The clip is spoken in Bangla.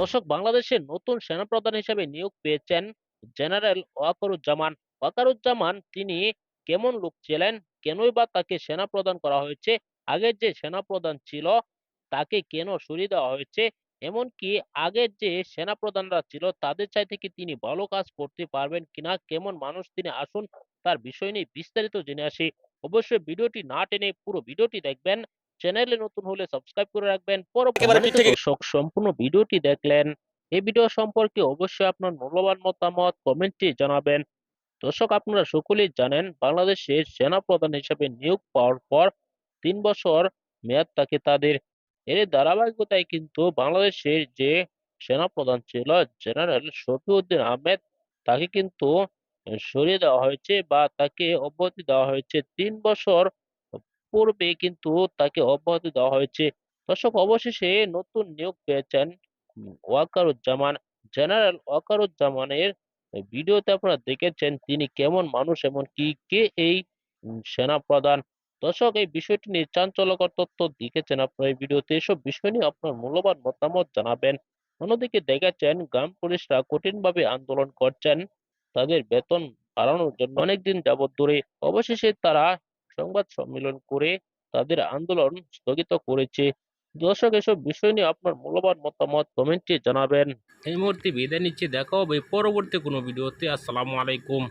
দর্শক বাংলাদেশের নতুন সেনাপ্রধান হিসেবে নিয়োগ পেয়েছেন জেনারেল ওয়াকারুজ্জামান। ওয়াকারুজ্জামান তিনি কেমন লোক ছিলেন? কেনই বা তাকে সেনাপ্রধান করা হয়েছে? আগের যে সেনাপ্রধান ছিল, তাকে কেন সরিয়ে দেওয়া হয়েছে? এমনকি আগের যে সেনা সেনাপ্রধানরা ছিল, তাদের চাইতে কি তিনি ভালো কাজ করতে পারবেন কিনা? কেমন মানুষ তিনি? আসুন তার বিষয় নিয়ে বিস্তারিত জেনে আসি। অবশ্যই ভিডিওটি না টেনে পুরো ভিডিওটি দেখবেন। চ্যানেলে নতুন হলে সাবস্ক্রাইব করে রাখবেন। পরবর্তী দর্শক সম্পূর্ণ ভিডিওটি দেখলেন। এই ভিডিও সম্পর্কে অবশ্যই আপনার মূল্যবান মতামত কমেন্টে জানাবেন। দর্শক আপনারা সকলেই জানেন বাংলাদেশের সেনাপ্রধান হিসেবে নিয়োগ পাওয়ার পর তিন বছর মেয়াদ থাকে তাদের। এর ধারাবাহিকতায় কিন্তু বাংলাদেশের যে সেনাপ্রধান ছিল জেনারেল শফিউদ্দিন আহমেদ তাকে কিন্তু সরিয়ে দেওয়া হয়েছে বা তাকে অব্যাহতি দেওয়া হয়েছে। তিন বছর পূর্বে কিন্তু তাকে অব্যাহতি দেওয়া হয়েছে। দর্শক অবশেষে নতুন নিয়োগ পেয়েছেন ওয়াকারুজ্জামান। জেনারেল ওয়াকারুজ্জামানের ভিডিওতে আপনারা দেখেছেন তিনি কেমন মানুষ এমন কি কে এই উম, সেনাপ্রধান। দর্শক এই বিষয়টি নিয়ে চাঞ্চল্যকর তথ্য দেখেছেন আপনার এই ভিডিওতে। এসব বিষয় নিয়ে আপনার মূল্যবান মতামত জানাবেন। অন্যদিকে দেখেছেন গ্রাম পুলিশরা কঠিনভাবে আন্দোলন করছেন। তাদের বেতন বাড়ানোর জন্য অনেকদিন যাবৎ ধরে অবশেষে তারা সংবাদ সম্মেলন করে তাদের আন্দোলন স্থগিত করেছে। দর্শক, এসব বিষয় নিয়ে আপনার মূল্যবান মতামত কমেন্টে জানাবেন। এই মুহূর্তে বিদায় নিচ্ছি। দেখা হবে পরবর্তী কোনো ভিডিওতে। আসসালামু আলাইকুম।